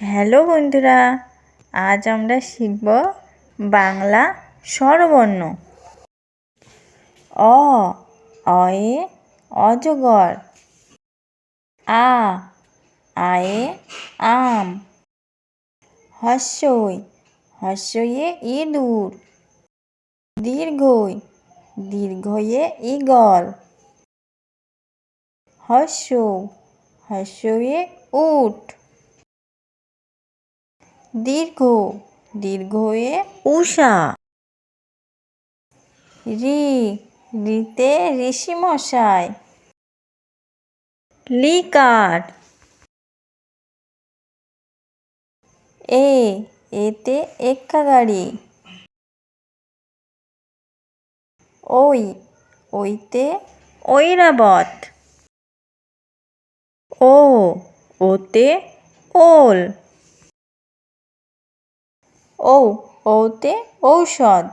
Hello বন্ধুরা, আজ আমরা শিখব বাংলা স্বরবর্ণ। অ, অয়ে, অজগর। আ, আয়ে, আম। হস্যই হস্যয়ে ইঁদুর। দীর্ঘই দীর্ঘয়ে ঈগল। হস্য হস্যয়ে উট। দীর্ঘ দীর্ঘয়ে উষা রি রিতে ঋষিমশাই। লিকার। এ এতে এক্কা গাড়ি। ওই ওইতে ঐরাবত। ও ওতে ওল। ও ওতে ঔষধ।